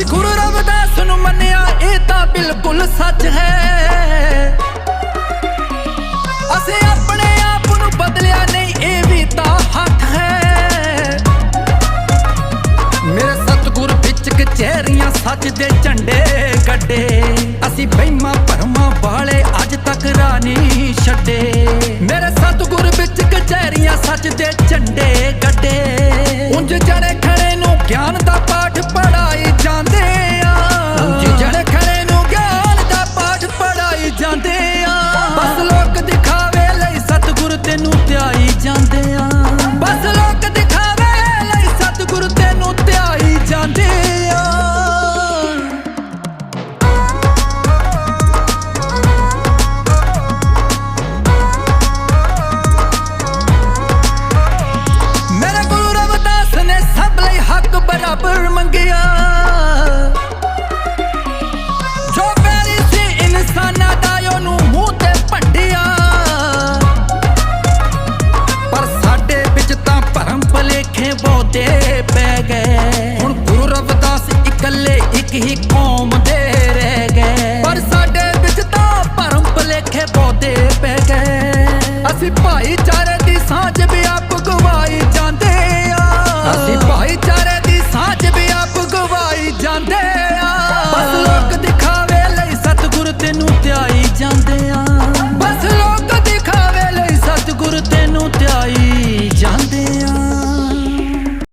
ਅਸੀਂ ਗੁਰੂ ਰਵਿਦਾਸ ਨੂੰ ਮੰਨਿਆ, ਇਹ ਤਾਂ ਬਿਲਕੁਲ ਸੱਚ ਹੈ। ਅਸੀਂ ਆਪਣੇ ਆਪ ਨੂੰ ਬਦਲਿਆ ਨਹੀਂ, ਇਹ ਵੀ ਤਾਂ ਹੱਕ ਹੈ। ਮੇਰੇ ਸਤਿਗੁਰ ਵਿੱਚ ਕਚਹਿਰੀਆਂ ਸੱਚ ਦੇ ਝੰਡੇ ਗੱਡੇ ਅਸੀਂ ਬਹਿਮਾ ਭਰਮਾਂ ਵਾਲੇ ਅੱਜ ਤੱਕ ਰਾਣੀ ਛੱਡੇ। ਮੇਰੇ ਸਤਿਗੁਰ ਵਿੱਚ ਕਚਹਿਰੀਆਂ ਸੱਚ ਦੇ ਝੰਡੇ ਗੱਡੇ ਉਂਝ ਜਣੇ ਭਲੇਖੇ ਪੈ ਗਏ। ਹੁਣ ਗੁਰੂ ਰਵਿਦਾਸ ਇਕੱਲੇ ਇੱਕ ਹੀ ਕੌਮ ਦੇ ਰਹਿ ਗਏ। ਪਰ ਸਾਡੇ ਵਿੱਚ ਤਾਂ ਭਰਮ ਭਲੇਖੇ ਪੌਦੇ ਪੈ ਗਏ। ਅਸੀਂ ਭਾਈਚਾਰੇ ਦੀ ਸਾਂਝ ਵੀ ਆਪ ਗਵਾਈ ਜਾਂਦੇ